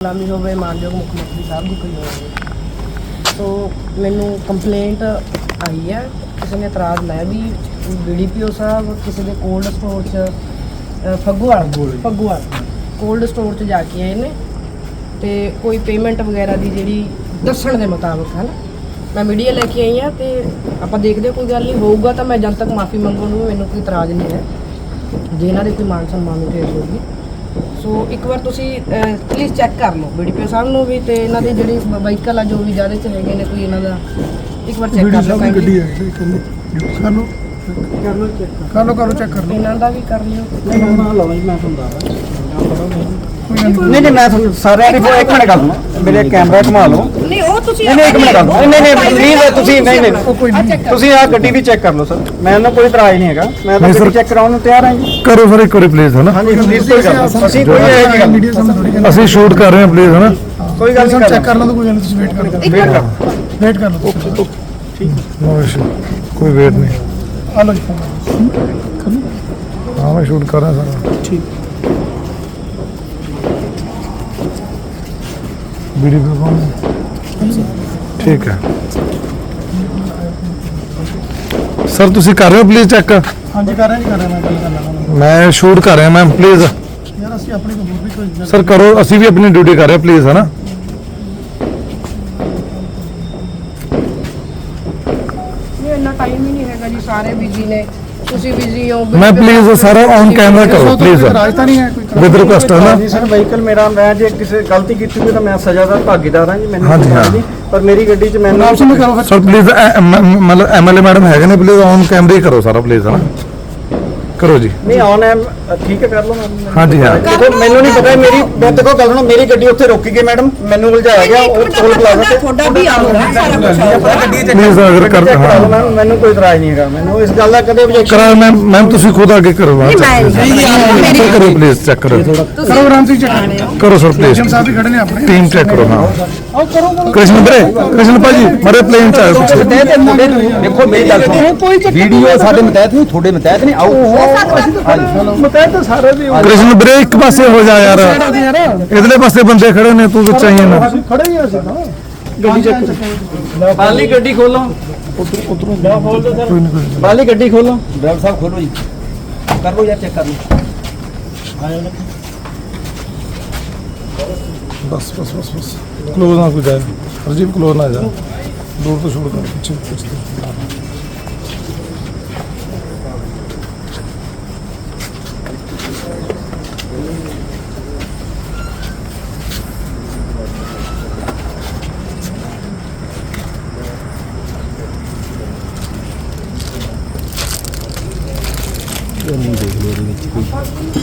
ਗੁਲਾਮੀ ਹੋਵੇ ਮਾਨਯੋਗ ਮੁੱਖ ਮੰਤਰੀ ਸਾਹਿਬ ਦੀ ਕੋਈ ਹੋਵੇ। ਸੋ ਮੈਨੂੰ ਕੰਪਲੇਂਟ ਆਈ ਹੈ। ਕਿਸੇ ਨੇ ਇਤਰਾਜ਼ ਲਾਇਆ ਵੀ ਬੀਡੀਪੀਓ ਸਾਹਿਬ ਕਿਸੇ ਦੇ ਕੋਲਡ ਸਟੋਰ 'ਚ ਫੱਗੂਵਾਲ ਫੱਗੂਵਾਲ ਕੋਲਡ ਸਟੋਰ 'ਚ ਜਾ ਕੇ ਆਏ ਨੇ ਤੇ ਕੋਈ ਪੇਮੈਂਟ ਵਗੈਰਾ ਦੀ ਜਿਹੜੀ ਦੱਸਣ ਦੇ ਮੁਤਾਬਕ ਹੈ ਨਾ ਮੈਂ ਮੀਡੀਆ ਲੈ ਕੇ ਆਈ ਹਾਂ ਤੇ ਆਪਾਂ ਦੇਖਦੇ ਹਾਂ, ਕੋਈ ਗੱਲ ਨਹੀਂ ਹੋਊਗਾ ਤਾਂ ਮੈਂ ਜਨਤਕ ਮਾਫੀ ਮੰਗਣ ਨੂੰ ਮੈਨੂੰ ਕੋਈ ਇਤਰਾਜ਼ ਨਹੀਂ ਹੈ। ਜੇ ਇਹਨਾਂ ਦੇ ਕੋਈ ਮਾਨ ਸਨਮਾਨ ਨੂੰ ਠੇਸ ਹੋਊਗੀ ਸੋ ਇੱਕ ਵਾਰ ਤੁਸੀਂ ਪਲੀਜ਼ ਚੈੱਕ ਕਰ ਲਓ ਬੀਡੀਪੀਓ ਸਾਹਿਬ ਨੂੰ ਵੀ ਤੇ ਇਹਨਾਂ ਦੀ ਜਿਹੜੀ ਵਹੀਕਲ ਆ ਜੋ ਵੀ ਜ਼ਿਆਦਾ ਚ ਹੈਗੇ ਨੇ ਕੋਈ ਇਹਨਾਂ ਦਾ ਇੱਕ ਵਾਰ ਚੈੱਕ ਕਰ ਲਓ ਗੱਡੀ। ਹੈ ਕਰ ਲਓ। ਕਰ ਲਓ। ਚੈੱਕ ਕਰ। ਲਓ ਕਰ ਲਓ ਚੈੱਕ ਕਰ ਲਓ। ਇਹਨਾਂ ਦਾ ਵੀ ਕਰ ਲਿਓ। ਕੋਈ ਗੱਲ ਨਹੀਂ ਨਹੀਂ ਮੈਂ ਤੁਹਾਨੂੰ ਸਾਰਿਆਂ ਦੀ ਇੱਕ ਮਿੰਟ ਗੱਲ ਸੁਣੋ ਮੇਰੇ ਕੈਮਰਾ ਘੁਮਾ ਲਓ। ਨਹੀਂ ਉਹ ਤੁਸੀਂ ਨਹੀਂ ਨਹੀਂ ਇੱਕ ਮਿੰਟ ਗੱਲ ਸੁਣੋ ਨਹੀਂ ਨਹੀਂ ਪਲੀਜ਼ ਤੁਸੀਂ ਨਹੀਂ ਨਹੀਂ ਉਹ ਕੋਈ ਨਹੀਂ। ਤੁਸੀਂ ਆਹ ਗੱਡੀ ਵੀ ਚੈੱਕ ਕਰ ਲਓ ਸਰ। ਮੈਨੂੰ ਕੋਈ ਇਤਰਾਜ਼ ਨਹੀਂ ਹੈਗਾ। ਮੈਂ ਤਾਂ। ਗੱਡੀ ਚੈੱਕ ਕਰਾਉਣ ਨੂੰ ਤਿਆਰ ਹਾਂ ਜੀ। ਕਰੋ ਸਰ ਇੱਕ ਵਾਰੀ ਪਲੀਜ਼ ਹੈ ਨਾ ਹਾਂਜੀ ਪਲੀਜ਼ ਕੋਈ ਗੱਲ। ਅਸੀਂ ਕੋਈ ਗੱਲ ਮੀਡੀਆ ਸਾਹਮਣੇ ਥੋੜੀ ਗੱਲ ਅਸੀਂ ਸ਼ੂਟ ਕਰ ਰਹੇ ਹਾਂ ਪਲੀਜ਼ ਹੈ ਨਾ ਕੋਈ ਗੱਲ ਨਹੀਂ ਚੈੱਕ ਕਰ ਲਓ ਤਾਂ ਕੋਈ ਗੱਲ ਨਹੀਂ ਤੁਸੀਂ ਵੇਟ ਕਰ। ਲਓ ਵੇਟ ਕਰ ਵੇਟ ਕਰ ਲਓ ਨੋ ਇਸ਼ੂ ਕੋਈ ਵੇਟ ਨਹੀਂ। ਆ ਲਓ ਜੀ। ਹਾਂ ਮੈਂ ਸ਼ੂਟ ਕਰ ਰਿਹਾ ਸਾਰਾ। ਠੀਕ। ਵੀਡੀਓ ਕੋਲ ਠੀਕ ਹੈ ਸਰ ਤੁਸੀਂ ਕਰ ਰਹੇ ਹੋ ਪਲੀਜ਼ ਚੈੱਕ ਹਾਂਜੀ ਕਰ ਰਹੇ ਜੀ ਕਰ ਰਹੇ ਮੈਂ ਗੱਲ ਕਰਨਾ ਮੈਂ ਸ਼ੂਟ ਕਰ ਰਿਹਾ ਮੈਮ ਪਲੀਜ਼ ਯਾਰ ਅਸੀਂ ਆਪਣੀ ਕਬੂਲ ਵੀ ਕੋਈ ਸਰ ਕਰੋ ਅਸੀਂ ਵੀ ਆਪਣੀ ਡਿਊਟੀ ਕਰ ਰਹੇ ਹਾਂ ਪਲੀਜ਼ ਹੈ ਨਾ ਨਹੀਂ ਇੰਨਾ ਟਾਈਮ ਹੀ ਨਹੀਂ ਹੈਗਾ ਜੀ ਸਾਰੇ ਬਿਜ਼ੀ ਨੇ। ਤੁਸੀਂ ਬਿਜ਼ੀ ਹੋ ਮੈਂ ਪਲੀਜ਼ ਸਾਰਾ ਔਨ ਕੈਮਰਾ ਕਰੋ ਪਲੀਜ਼ ਰਾਜ ਤਾਂ ਨਹੀਂ ਹੈ ਕੋਈ ਵਿਦ ਰਿਕੁਐਸਟ ਹੈ ਨਾ। ਜੀ ਸਰ ਵਹੀਕਲ ਮੇਰਾ ਮੈਂ ਜੇ ਕਿਸੇ ਗਲਤੀ ਕੀਤੀ ਹੋਈ ਤਾਂ ਮੈਂ ਸਜ਼ਾ ਦਾ ਭਾਗੀਦਾਰ ਹਾਂ ਜੀ ਮੈਨੂੰ ਹਾਂਜੀ, ਹਾਂ। ਪਰ ਮੇਰੀ ਗੱਡੀ 'ਚ ਮੈਨੂੰ ਸੁਣ ਕਰੋ ਸਰ ਪਲੀਜ਼ ਮਤਲਬ ਐਮਐਲਏ ਮੈਡਮ ਹੈਗੇ ਨੇ ਪਲੀਜ਼ ਔਨ ਕੈਮਰਾ ਹੀ ਕਰੋ ਸਾਰਾ ਪਲੀਜ਼ ਹੈ ਨਾ। ਕਰੋ ਜੀ। ਨਹੀਂ ਆਨ ਹੈ ਠੀਕ ਹੈ ਕਰ ਲਓ। ਮੈਮ ਹਾਂਜੀ ਹਾਂ। ਦੇਖੋ ਮੈਨੂੰ ਨਹੀਂ ਪਤਾ ਮੇਰੀ ਮੈਂ ਦੇਖੋ ਗੱਲ ਸੁਣੋ ਮੇਰੀ ਗੱਡੀ ਉੱਥੇ ਰੋਕੀ ਗਈ ਮੈਡਮ। ਮੈਨੂੰ ਉਲਝਾਇਆ ਗਿਆ ਉਹ ਟੋਲ ਪਲਾਜ਼ਾ ਤੇ ਤੁਹਾਡਾ ਵੀ ਆਊਗਾ ਸਾਰਾ ਕੁਝ ਪਲੀਜ਼ ਅਗਰ ਕਰ ਚੈੱਕ ਕਰਾ ਲਓ ਹਾਂ। ਮੈਨੂੰ ਕੋਈ ਇਤਰਾਜ਼ ਨਹੀਂ ਹੈਗਾ ਮੈਨੂੰ ਇਸ ਗੱਲ ਦਾ ਕਦੇ objection ਕਰਾ ਮੈਮ ਮੈਮ ਤੁਸੀਂ ਖੁਦ ਅੱਗੇ ਕਰੋ ਸਰ ਕਰੋ ਪਲੀਜ਼ ਚੈੱਕ ਕਰੋ। ਕਰੋ ਆਰਾਮ से ਚੈੱਕ। ਕਰੋ ਸਰ ਪਲੀਜ਼ ਜਮ ਸਾਹਿਬ ਵੀ ਖੜੇ ਨੇ ਆਪਣੇ। ਟੀਮ ਚੈੱਕ ਕਰੋ ਹਾਂ। ਕ੍ਰਿਸ਼ਨ ਵੀਰੇ ਕ੍ਰਿਸ਼ਨ ਭਾਜੀ ਮਰੇ ਪਲੇਨ ਚ ਆਓ ਪਿੱਛੇ। ਦੇਖੋ ਮੇਰੀ ਗੱਲ ਸੁਣੋ। ਵੀਡੀਓ ਸਾਡੇ ਮਤਹਿਤ ਨਹੀਂ ਤੁਹਾਡੇ ਮਤਹਿਤ ਨਹੀਂ ਆਓ। ਮਤਹਿਤ ਸਾਰੇ ਦੀ ਕ੍ਰਿਸ਼ਨ ਵੀਰੇ ਇੱਕ ਪਾਸੇ ਹੋ ਜਾ ਯਾਰ। ਇਧਰਲੇ ਪਾਸੇ ਬੰਦੇ ਖੜੇ ਨੇ ਤੂੰ ਵਿੱਚ ਆਈ ਨਾ। ਖੜੇ ਹੀ ਅਸੀਂ ਤਾਂ। ਗੱਡੀ ਚੈੱਕ। ਬਾਲੀ ਗੱਡੀ ਖੋਲੋ। ਬਾਲੀ ਗੱਡੀ ਖੋਲੋ। ਡਰਾਈਵਰ ਸਾਹਿਬ ਖੋਲੋ ਜੀ। ਕਰ ਲਓ ਯਾਰ ਚੈੱਕ ਕਰ ਲਓ। ਬਸ ਬਸ ਬਸ ਬਸ। క్లోజ్ నాకు ఇదే ప్రజీప్ క్లోజ్ నా ఇదే దూరతో చూడతాను Görmeyi de ilgili olduğu için.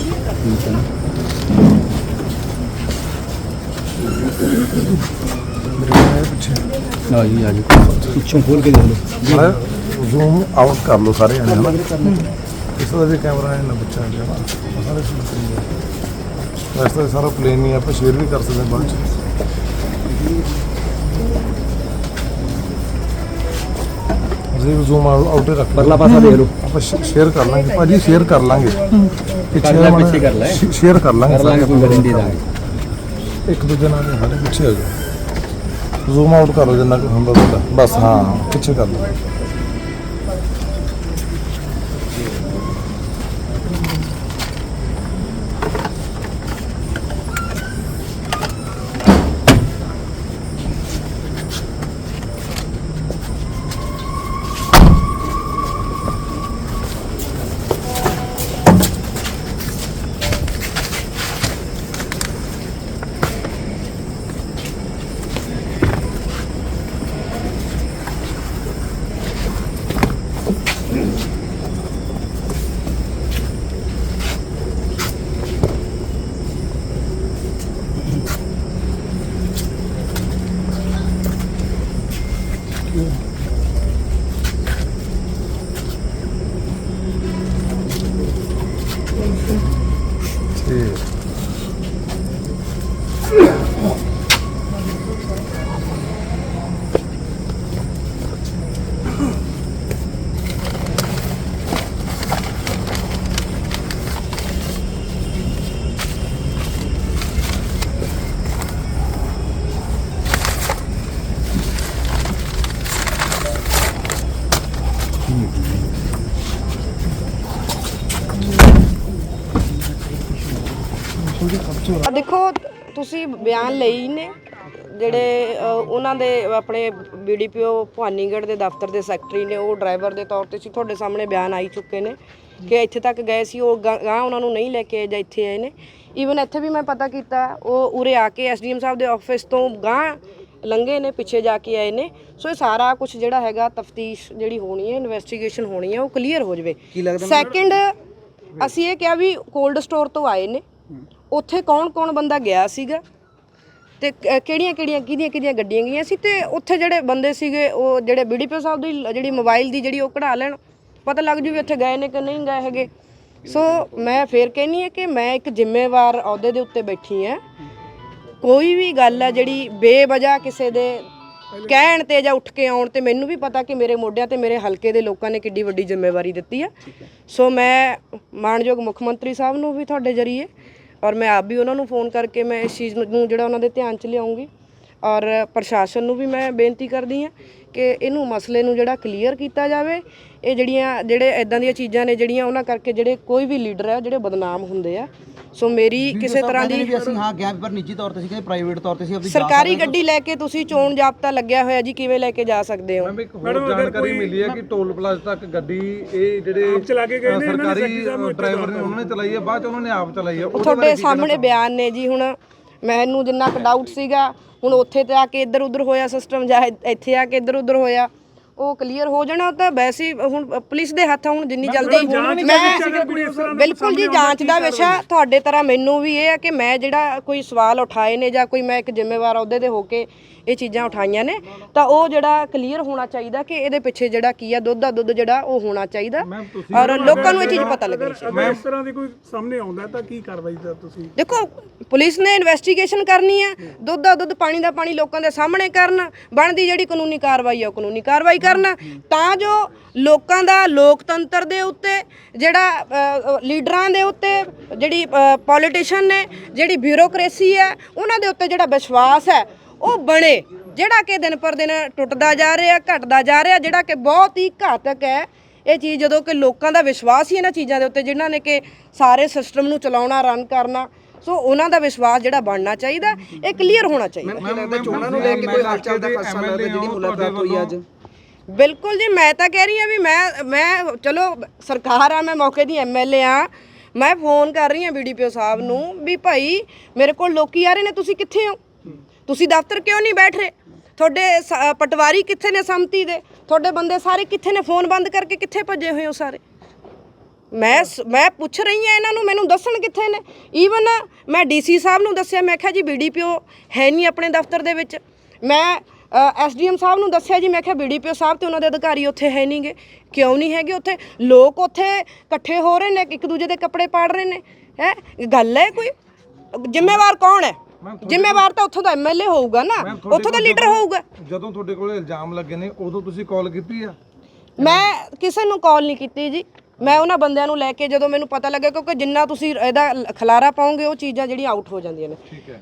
ਨਾ ਜੀ ਆ ਜੀ ਪਿੱਛੋਂ ਖੋਲ ਕੇ ਦੇਖ ਲਓ ਜ਼ੂਮ ਆਊਟ ਕਰ ਲਓ ਸਾਰੇ ਜਣੇ ਹਨਾ ਇਸ ਦਾ ਵੀ ਕੈਮਰਾ ਹੈ ਨਾ ਬੱਚਾ ਜਿਹੜਾ ਉਹ ਸਾਰੇ ਸ਼ੂਟ ਕਰੀਏ ਵੈਸੇ ਤਾਂ ਸਾਰਾ ਪਲੇਨ ਹੀ ਆ, ਆਪਾਂ ਸ਼ੇਅਰ ਵੀ ਕਰ ਸਕਦੇ ਹਾਂ ਬਾਅਦ ਚ ਜੀ ਜ਼ੂਮ ਆਊਟ ਹੀ ਰੱਖ ਲਓ। ਪਰਲਾ ਪਾਸਾ ਦੇਖ ਲਓ ਆਪਾਂ ਸ਼ੇਅਰ ਕਰ ਲਾਂਗੇ ਭਾਜੀ ਸ਼ੇਅਰ ਕਰ ਲਾਂਗੇ ਕਰ ਲੈ, ਪਿੱਛੇ ਕਰ ਲੈ। ਸ਼ੇਅਰ ਕਰ ਲਾਂਗੇ ਕਰ ਲਾਂਗੇ ਕੋਈ ਗਾਰੰਟੀ ਦਾਂਗੇ ਇੱਕ ਦੂਜੇ ਨਾਲ ਨਹੀਂ, ਸਾਡੇ ਪਿੱਛੇ ਹੋ ਜਾਓ। ਜ਼ੂਮ ਆਊਟ ਕਰੋ ਜਿੰਨਾ ਕੁ ਹੁੰਦਾ ਤੁਹਾਡਾ। ਬਸ ਹਾਂ ਪਿੱਛੇ ਕਰ ਲਓ ਠੀਕ ਆ ਦੇਖੋ ਤੁਸੀਂ ਬਿਆਨ ਲਈ ਨੇ ਜਿਹੜੇ ਅ, ਉਹਨਾਂ ਦੇ ਆਪਣੇ ਬੀਡੀਪੀਓ ਭਵਾਨੀਗੜ੍ਹ ਦੇ ਦਫ਼ਤਰ ਦੇ ਸੈਕਟਰੀ ਨੇ ਉਹ ਡਰਾਈਵਰ ਦੇ ਤੌਰ ਤੇ ਸੀ ਤੁਹਾਡੇ ਸਾਹਮਣੇ ਬਿਆਨ ਆਈ ਚੁੱਕੇ ਨੇ ਕਿ ਇੱਥੇ ਤੱਕ ਗਏ ਸੀ ਉਹ ਗਾਂ ਉਹਨਾਂ ਨੂੰ ਨਹੀਂ ਲੈ ਕੇ ਆਏ ਜਾਂ ਇੱਥੇ ਆਏ ਨੇ। ਈਵਨ ਇੱਥੇ ਵੀ ਮੈਂ ਪਤਾ ਕੀਤਾ ਉਹ ਉਰੇ ਆ ਕੇ ਐਸਡੀਐਮ ਸਾਹਿਬ ਦੇ ਆਫਿਸ ਤੋਂ ਗਾਂ ਲੰਘੇ ਨੇ ਪਿੱਛੇ ਜਾ ਕੇ ਆਏ ਨੇ। ਸੋ ਇਹ ਸਾਰਾ ਕੁਝ ਜਿਹੜਾ ਹੈਗਾ ਤਫਤੀਸ਼ ਜਿਹੜੀ ਹੋਣੀ ਹੈ ਇਨਵੈਸਟੀਗੇਸ਼ਨ ਹੋਣੀ ਹੈ ਉਹ ਕਲੀਅਰ ਹੋ ਜਾਵੇ। ਸੈਕਿੰਡ ਅਸੀਂ ਇਹ ਕਿਹਾ ਵੀ ਕੋਲਡ ਸਟੋਰ ਤੋਂ ਆਏ ਨੇ। ਉੱਥੇ ਕੌਣ ਕੌਣ ਬੰਦਾ ਗਿਆ ਸੀਗਾ ਤੇ ਕਿਹੜੀਆਂ ਕਿਹੜੀਆਂ ਕਿਹਦੀਆਂ ਕਿਹਦੀਆਂ ਗੱਡੀਆਂ ਗਈਆਂ ਸੀ ਤੇ ਉੱਥੇ ਜਿਹੜੇ ਬੰਦੇ ਸੀਗੇ ਉਹ ਜਿਹੜੇ ਬੀਡੀਪੀਓ ਸਾਹਿਬ ਦੀ ਜਿਹੜੀ ਮੋਬਾਈਲ ਦੀ ਜਿਹੜੀ ਉਹ ਕਢਾ ਲੈਣ ਪਤਾ ਲੱਗ ਜੂ ਵੀ ਉੱਥੇ ਗਏ ਨੇ ਕਿ ਨਹੀਂ ਗਏ ਹੈਗੇ। ਸੋ ਮੈਂ ਫੇਰ ਕਹਿੰਨੀ ਹੈ ਕਿ ਮੈਂ ਇੱਕ ਜ਼ਿੰਮੇਵਾਰ ਅਹੁਦੇ ਦੇ ਉੱਤੇ ਬੈਠੀ ਹਾਂ। ਕੋਈ ਵੀ ਗੱਲ ਹੈ ਜਿਹੜੀ ਬੇਵਜ੍ਹਾ ਕਿਸੇ ਦੇ ਕਹਿਣ ਤੇ ਜਾਂ ਉੱਠ ਕੇ ਆਉਣ ਤੇ ਮੈਨੂੰ ਵੀ ਪਤਾ ਕਿ ਮੇਰੇ ਮੋਢਿਆਂ ਤੇ ਮੇਰੇ ਹਲਕੇ ਦੇ ਲੋਕਾਂ ਨੇ ਕਿੱਡੀ ਵੱਡੀ ਜ਼ਿੰਮੇਵਾਰੀ ਦਿੱਤੀ ਆ। ਸੋ ਮੈਂ ਮਾਨਯੋਗ ਮੁੱਖ ਮੰਤਰੀ ਸਾਹਿਬ ਨੂੰ ਵੀ ਤੁਹਾਡੇ ਜਰੀਏ ਔਰ ਮੈਂ ਆਪ ਵੀ ਉਹਨਾਂ ਨੂੰ ਫੋਨ ਕਰਕੇ ਮੈਂ ਇਸ ਚੀਜ਼ ਨੂੰ ਜਿਹੜਾ ਉਹਨਾਂ ਦੇ ਧਿਆਨ 'ਚ ਲਿਆਉਂਗੀ। ਔਰ ਪ੍ਰਸ਼ਾਸਨ ਨੂੰ ਵੀ ਮੈਂ ਬੇਨਤੀ ਕਰਦੀ ਹਾਂ ਕਿ ਇਹਨੂੰ ਮਸਲੇ ਨੂੰ ਜਿਹੜਾ ਕਲੀਅਰ ਕੀਤਾ ਜਾਵੇ। ਇਹ ਜਿਹੜੀਆਂ ਜਿਹੜੇ ਇਦਾਂ ਦੀਆਂ ਚੀਜ਼ਾਂ ਨੇ ਜਿਹੜੀਆਂ ਉਹਨਾਂ ਕਰਕੇ ਜਿਹੜੇ ਕੋਈ ਵੀ ਲੀਡਰ ਹੈ ਜਿਹੜੇ ਬਦਨਾਮ ਹੁੰਦੇ ਆ। ਸੋ ਮੇਰੀ ਕਿਸੇ ਤਰ੍ਹਾਂ ਦੀ ਅਸੀਂ ਹਾਂ ਗਿਆ ਪਰ ਨਿੱਜੀ ਤੌਰ ਤੇ ਸੀ ਕਿ ਪ੍ਰਾਈਵੇਟ ਤੌਰ ਤੇ ਸੀ ਆਪਣੀ ਸਰਕਾਰੀ ਗੱਡੀ ਲੈ ਕੇ ਤੁਸੀਂ ਚੋਣ ਜਾਬਤਾ ਲੱਗਿਆ ਹੋਇਆ ਜੀ ਕਿਵੇਂ ਲੈ ਕੇ ਜਾ ਸਕਦੇ ਹੋ? ਮੈਮ ਇੱਕ ਹੋਰ ਜਾਣਕਾਰੀ ਮਿਲੀ ਹੈ ਕਿ ਟੋਲ ਪਲਾਜ਼ਾ ਤੱਕ ਗੱਡੀ ਇਹ ਜਿਹੜੇ ਚਲਾ ਕੇ ਗਏ ਨੇ ਸਰਕਾਰੀ ਡਰਾਈਵਰ ਨੇ ਉਹਨਾਂ ਨੇ ਚਲਾਈ ਹੈ ਬਾਅਦ ਚ ਉਹਨਾਂ ਨੇ ਆਪ ਚਲਾਈ ਹੈ। ਉਹ ਤੁਹਾਡੇ ਸਾਹਮਣੇ ਬਿਆਨ ਨੇ ਜੀ ਹੁਣ। ਮੈਨੂੰ ਜਿੰਨਾ ਕੁ ਡਾਊਟ ਸੀਗਾ, ਹੁਣ ਉੱਥੇ ਤੇ ਆ ਕੇ ਇੱਧਰ ਉੱਧਰ ਹੋਇਆ ਸਿਸਟਮ ਜਾਂ ਇੱਥੇ ਆ ਕੇ ਇੱਧਰ ਉੱਧਰ ਹੋਇਆ। ਉਹ ਕਲੀਅਰ ਹੋ ਜਾਣਾ ਉਹ ਤਾਂ ਵੈਸੇ ਹੀ ਹੁਣ ਪੁਲਿਸ ਦੇ ਹੱਥ ਆ, ਹੁਣ ਜਿੰਨੀ ਜਲਦੀ ਮੈਂ ਬਿਲਕੁਲ ਜੀ ਜਾਂਚ ਦਾ ਵਿਸ਼ਾ ਤੁਹਾਡੇ ਤਰ੍ਹਾਂ ਮੈਨੂੰ ਵੀ ਇਹ ਹੈ ਕਿ ਮੈਂ ਜਿਹੜਾ ਕੋਈ ਸਵਾਲ ਉਠਾਏ ਨੇ ਜਾਂ ਕੋਈ ਮੈਂ ਇੱਕ ਜ਼ਿੰਮੇਵਾਰ ਅਹੁਦੇ ਤੇ ਹੋ ਕੇ ਇਹ ਚੀਜ਼ਾਂ ਉਠਾਈਆਂ ਨੇ ਤਾਂ ਉਹ ਜਿਹੜਾ ਕਲੀਅਰ ਹੋਣਾ ਚਾਹੀਦਾ ਕਿ ਇਹਦੇ ਪਿੱਛੇ ਜਿਹੜਾ ਕੀ ਆ ਦੁੱਧ ਦਾ ਦੁੱਧ ਜਿਹੜਾ ਉਹ ਹੋਣਾ ਚਾਹੀਦਾ ਔਰ ਲੋਕਾਂ ਨੂੰ ਇਹ ਚੀਜ਼ ਪਤਾ ਲੱਗਣੀ ਚਾਹੀਦੀ ਅਗਰ ਇਸ ਤਰ੍ਹਾਂ ਦੀ ਕੋਈ ਸਾਹਮਣੇ ਆਉਂਦਾ ਤਾਂ ਕੀ ਕਾਰਵਾਈ ਦਾ ਤੁਸੀਂ? ਦੇਖੋ ਪੁਲਿਸ ਨੇ ਇਨਵੈਸਟੀਗੇਸ਼ਨ ਕਰਨੀ ਹੈ ਦੁੱਧ ਦਾ ਦੁੱਧ ਪਾਣੀ ਦਾ ਪਾਣੀ ਲੋਕਾਂ ਦੇ ਸਾਹਮਣੇ ਕਰਨ ਬਣਦੀ ਜਿਹੜੀ ਕਾਨੂੰਨੀ ਕਾਰਵਾਈ ਹੈ ਉਹ ਕਾਨੂੰਨੀ ਕਾਰਵਾਈ ਕਰਨ ਤਾਂ ਜੋ ਲੋਕਾਂ ਦਾ ਲੋਕਤੰਤਰ ਦੇ ਉੱਤੇ ਜਿਹੜਾ ਲੀਡਰਾਂ ਦੇ ਉੱਤੇ ਜਿਹੜੀ ਪੋਲੀਟੀਸ਼ੀਅਨ ਨੇ ਜਿਹੜੀ ਬਿਊਰੋਕ੍ਰੇਸੀ ਹੈ ਉਹਨਾਂ ਦੇ ਉੱਤੇ ਜਿਹੜਾ ਵਿਸ਼ਵਾਸ ਹੈ ਉਹ ਬਣੇ ਜਿਹੜਾ ਕਿ ਦਿਨ ਪਰ ਦਿਨ ਟੁੱਟਦਾ ਜਾ ਰਿਹਾ ਘਟਦਾ ਜਾ ਰਿਹਾ ਜਿਹੜਾ ਕਿ ਬਹੁਤ ਹੀ ਘਾਤਕ ਹੈ ਇਹ ਚੀਜ਼ ਜਦੋਂ ਕਿ ਲੋਕਾਂ ਦਾ ਵਿਸ਼ਵਾਸ ਹੀ ਇਹਨਾਂ ਚੀਜ਼ਾਂ ਦੇ ਉੱਤੇ ਜਿਨ੍ਹਾਂ ਨੇ ਕਿ ਸਾਰੇ ਸਿਸਟਮ ਨੂੰ ਚਲਾਉਣਾ ਰਨ ਕਰਨਾ ਸੋ ਉਹਨਾਂ ਦਾ ਵਿਸ਼ਵਾਸ ਜਿਹੜਾ ਬਣਨਾ ਚਾਹੀਦਾ ਇਹ ਕਲੀਅਰ ਹੋਣਾ ਚਾਹੀਦਾ ਲੱਗਦਾ ਚੋਣਾਂ ਨੂੰ ਲੈ ਕੇ ਕੋਈ ਹਲਚਲ ਦਾ ਖਾਸਾ ਲੱਗਦਾ ਜਿਹੜੀ ਮੁਲਾਕਾਤ ਹੋਈ ਅੱਜ ਬਿਲਕੁਲ ਜੀ, ਮੈਂ ਤਾਂ ਕਹਿ ਰਹੀ ਹਾਂ ਵੀ ਮੈਂ ਮੈਂ, ਚਲੋ ਸਰਕਾਰ ਆ, ਮੈਂ ਮੌਕੇ ਦੀ ਐਮਐਲਏ ਆ, ਮੈਂ ਫੋਨ ਕਰ ਰਹੀ ਹਾਂ ਬੀਡੀਪੀਓ ਸਾਹਿਬ ਨੂੰ ਵੀ ਭਾਈ ਮੇਰੇ ਕੋਲ ਲੋਕੀ ਆ ਰਹੇ ਨੇ, ਤੁਸੀਂ ਕਿੱਥੇ ਹੋ? ਤੁਸੀਂ ਦਫ਼ਤਰ ਕਿਉਂ ਨਹੀਂ ਬੈਠ ਰਹੇ? ਤੁਹਾਡੇ ਸ- ਪਟਵਾਰੀ ਕਿੱਥੇ ਨੇ ਸੰਮਤੀ ਦੇ? ਤੁਹਾਡੇ ਬੰਦੇ ਸਾਰੇ ਕਿੱਥੇ ਨੇ? ਫੋਨ ਬੰਦ ਕਰਕੇ ਕਿੱਥੇ ਭੱਜੇ ਹੋਏ ਹੋ ਸਾਰੇ? ਮੈਂ ਸ- ਮੈਂ ਪੁੱਛ ਰਹੀ ਹਾਂ ਇਹਨਾਂ ਨੂੰ, ਮੈਨੂੰ ਦੱਸਣ ਕਿੱਥੇ ਨੇ? ਈਵਨ ਮੈਂ ਡੀਸੀ ਸਾਹਿਬ ਨੂੰ ਦੱਸਿਆ, ਮੈਂ ਕਿਹਾ ਜੀ ਬੀਡੀਪੀਓ ਹੈ ਨਹੀਂ ਆਪਣੇ ਦਫ਼ਤਰ ਦੇ ਵਿੱਚ। ਮੈਂ ਐਸਡੀਐਮ ਸਾਹਿਬ ਨੂੰ ਦੱਸਿਆ ਜੀ ਮੈਂ ਕਿਹਾ ਬੀਡੀਪੀਓ ਸਾਹਿਬ ਤੇ ਉਹਨਾਂ ਦੇ ਅਧਿਕਾਰੀ ਉੱਥੇ ਹੈ ਨਹੀਂਗੇ ਕਿਉਂ ਨਹੀਂ ਹੈਗੇ ਉੱਥੇ? ਲੋਕ ਉੱਥੇ ਇਕੱਠੇ ਹੋ ਰਹੇ ਨੇ ਇੱਕ ਦੂਜੇ ਦੇ ਕੱਪੜੇ ਪਾੜ ਰਹੇ ਨੇ। ਹੈ? ਗੱਲ ਹੈ ਕੋਈ? ਜ਼ਿੰਮੇਵਾਰ ਕੌਣ ਹੈ? ਜ਼ਿੰਮੇਵਾਰ ਤਾਂ ਉੱਥੋਂ ਦਾ ਐਮਐਲਏ ਹੋਊਗਾ ਨਾ। ਉੱਥੋਂ ਦਾ ਲੀਡਰ ਹੋਊਗਾ। ਜਦੋਂ ਤੁਹਾਡੇ ਕੋਲ ਇਲਜ਼ਾਮ ਲੱਗੇ ਨੇ ਉਦੋਂ ਤੁਸੀਂ ਕਾਲ ਕੀਤੀ ਆ? ਮੈਂ ਕਿਸੇ ਨੂੰ ਕਾਲ ਨਹੀਂ ਕੀਤੀ ਜੀ। ਮੈਂ ਉਹਨਾਂ ਬੰਦਿਆਂ ਨੂੰ ਲੈ ਕੇ ਜਦੋਂ ਮੈਨੂੰ ਪਤਾ ਲੱਗਾ ਕਿਉਂਕਿ ਜਿੰਨਾ ਤੁਸੀਂ ਇਹਦਾ ਖਲਾਰਾ ਪਾਓਗੇ ਉਹ ਚੀਜ਼ਾਂ ਜਿਹੜੀਆਂ ਆਊਟ ਹੋ ਜਾਂਦੀਆਂ ਨੇ।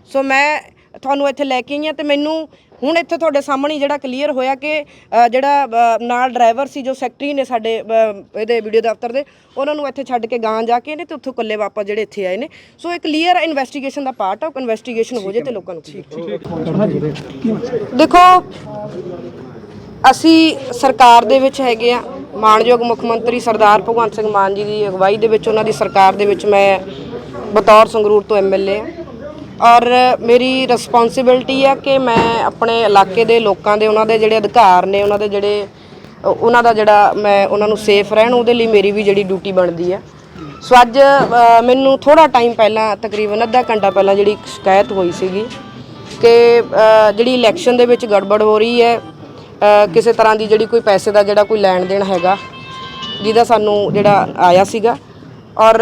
ਸੋ ਮੈਂ ਤੁਹਾਨੂੰ ਇੱਥੇ ਲੈ ਕੇ ਆਈ ਹਾਂ ਤੇ ਮੈਨੂੰ ਹੁਣ ਇੱਥੇ ਤੁਹਾਡੇ ਸਾਹਮਣੇ ਜਿਹੜਾ ਕਲੀਅਰ ਹੋਇਆ ਕਿ ਅ, ਜਿਹੜਾ ਅ, ਨਾਲ ਡਰਾਈਵਰ ਸੀ ਜੋ ਸੈਕਟਰੀ ਨੇ ਸਾਡੇ ਅ, ਇਹਦੇ ਵੀਡੀਓ ਦਫ਼ਤਰ ਦੇ ਉਹਨਾਂ ਨੂੰ ਇੱਥੇ ਛੱਡ ਕੇ ਗਾਂ ਜਾ ਕੇ ਨੇ ਤੇ ਉੱਥੋਂ ਇਕੱਲੇ ਵਾਪਸ ਜਿਹੜੇ ਇੱਥੇ ਆਏ ਨੇ। ਸੋ ਇਹ ਕਲੀਅਰ ਇਨਵੈਸਟੀਗੇਸ਼ਨ ਦਾ ਪਾਰਟ ਆ ਇਨਵੈਸਟੀਗੇਸ਼ਨ ਹੋ ਜੇ ਤੇ ਲੋਕਾਂ ਨੂੰ ਦੇਖੋ ਅਸੀਂ ਸਰਕਾਰ ਦੇ ਵਿੱਚ ਹੈਗੇ ਆ। ਮਾਨਯੋਗ ਮੁੱਖ ਮੰਤਰੀ ਸਰਦਾਰ ਭਗਵੰਤ ਸਿੰਘ ਮਾਨ ਜੀ ਦੀ ਅਗਵਾਈ ਦੇ ਵਿੱਚ ਉਹਨਾਂ ਦੀ ਸਰਕਾਰ ਦੇ ਵਿੱਚ ਮੈਂ ਬਤੌਰ ਸੰਗਰੂਰ ਤੋਂ ਐਮਐਲਏ ਆ। ਔਰ ਮੇਰੀ ਰਿਸਪੌਂਸਿਬਿਲਟੀ ਆ ਕਿ ਮੈਂ ਆਪਣੇ ਇਲਾਕੇ ਦੇ ਲੋਕਾਂ ਦੇ, ਉਹਨਾਂ ਦੇ ਜਿਹੜੇ ਅਧਿਕਾਰ ਨੇ, ਉਹਨਾਂ ਦੇ ਜਿਹੜੇ, ਉਹਨਾਂ ਦਾ ਜਿਹੜਾ ਮੈਂ ਉਹਨਾਂ ਨੂੰ ਸੇਫ ਰਹਿਣ, ਉਹਦੇ ਲਈ ਮੇਰੀ ਵੀ ਜਿਹੜੀ ਡਿਊਟੀ ਬਣਦੀ ਆ। ਸੋ ਅੱਜ ਮੈਨੂੰ ਥੋੜਾ ਟਾਈਮ ਪਹਿਲਾਂ, ਤਕਰੀਬਨ ਅੱਧਾ ਘੰਟਾ ਪਹਿਲਾਂ ਜਿਹੜੀ ਸ਼ਿਕਾਇਤ ਹੋਈ ਸੀਗੀ ਕਿ ਜਿਹੜੀ ਇਲੈਕਸ਼ਨ ਦੇ ਵਿੱਚ ਗੜਬੜ ਹੋ ਰਹੀ ਹੈ ਕਿਸੇ ਤਰ੍ਹਾਂ ਦੀ ਜਿਹੜੀ ਕੋਈ ਪੈਸੇ ਦਾ ਜਿਹੜਾ ਕੋਈ ਲੈਣ ਦੇਣ ਹੈਗਾ, ਜਿਹਦਾ ਸਾਨੂੰ ਜਿਹੜਾ ਆਇਆ ਸੀਗਾ ਔਰ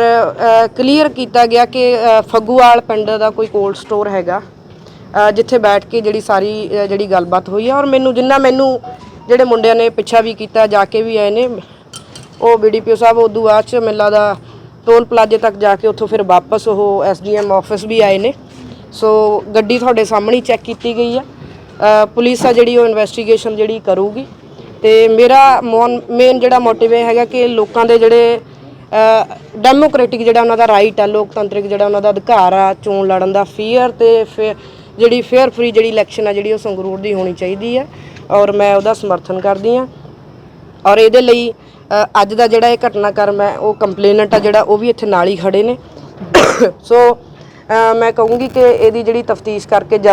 ਕਲੀਅਰ ਕੀਤਾ ਗਿਆ ਕਿ ਅ, ਫੱਗੂਵਾਲ ਪਿੰਡ ਦਾ ਕੋਈ ਕੋਲਡ ਸਟੋਰ ਹੈਗਾ ਜਿੱਥੇ ਬੈਠ ਕੇ ਜਿਹੜੀ ਸਾਰੀ ਜਿਹੜੀ ਗੱਲਬਾਤ ਹੋਈ ਹੈ। ਔਰ ਮੈਨੂੰ ਜਿੰਨਾ ਮੈਨੂੰ ਜਿਹੜੇ ਮੁੰਡਿਆਂ ਨੇ ਪਿੱਛਾ ਵੀ ਕੀਤਾ ਜਾ ਕੇ ਵੀ ਆਏ ਨੇ ਉਹ ਬੀਡੀਪੀਓ ਸਾਹਿਬ ਉਦੋਂ ਬਾਅਦ ਚ ਮੇਲਾ ਦਾ ਟੋਲ ਪਲਾਜ਼ੇ ਤੱਕ ਜਾ ਕੇ ਉੱਥੋਂ ਫਿਰ ਵਾਪਸ ਉਹ ਐਸਡੀਐਮ ਆਫਿਸ ਵੀ ਆਏ ਨੇ। ਸੋ ਗੱਡੀ ਤੁਹਾਡੇ ਸਾਹਮਣੇ ਚੈੱਕ ਕੀਤੀ ਗਈ ਆ। ਪੁਲਿਸ ਆ ਜਿਹੜੀ ਉਹ ਇਨਵੈਸਟੀਗੇਸ਼ਨ ਜਿਹੜੀ ਕਰੂਗੀ। ਤੇ ਮੇਰਾ ਮੇਨ ਜਿਹੜਾ ਮੋਟਿਵ ਇਹ ਹੈਗਾ ਕਿ ਲੋਕਾਂ ਦੇ ਜਿਹੜੇ ਡੈਮੋਕ੍ਰੈਟਿਕ ਜਿਹੜਾ ਉਹਨਾਂ ਦਾ ਰਾਈਟ ਆ, ਲੋਕਤੰਤਰਿਕ ਜਿਹੜਾ ਉਹਨਾਂ ਦਾ ਅਧਿਕਾਰ ਆ, ਚੋਣ ਲੜਨ ਦਾ ਫੇਅਰ ਤੇ ਫਿਰ ਜਿਹੜੀ ਫੇਅਰ ਫਰੀ ਜਿਹੜੀ ਇਲੈਕਸ਼ਨ ਆ, ਜਿਹੜੀ ਉਹ ਸੰਗਰੂਰ ਦੀ ਹੋਣੀ ਚਾਹੀਦੀ ਆ। ਔਰ ਮੈਂ ਉਹਦਾ ਸਮਰਥਨ ਕਰਦੀ ਆ। ਔਰ ਇਹਦੇ ਲਈ ਅੱਜ ਦਾ ਜਿਹੜਾ ਇਹ ਘਟਨਾਕ੍ਰਮ ਹੈ, ਉਹ ਕੰਪਲੇਨੈਂਟ ਆ ਜਿਹੜਾ, ਉਹ ਵੀ ਇੱਥੇ ਨਾਲ ਹੀ ਖੜੇ ਨੇ। ਸੋ ਮੈਂ ਕਹੂੰਗੀ ਕਿ ਇਹਦੀ ਜਿਹੜੀ ਤਫਤੀਸ਼ ਕਰਕੇ ਜਲਦ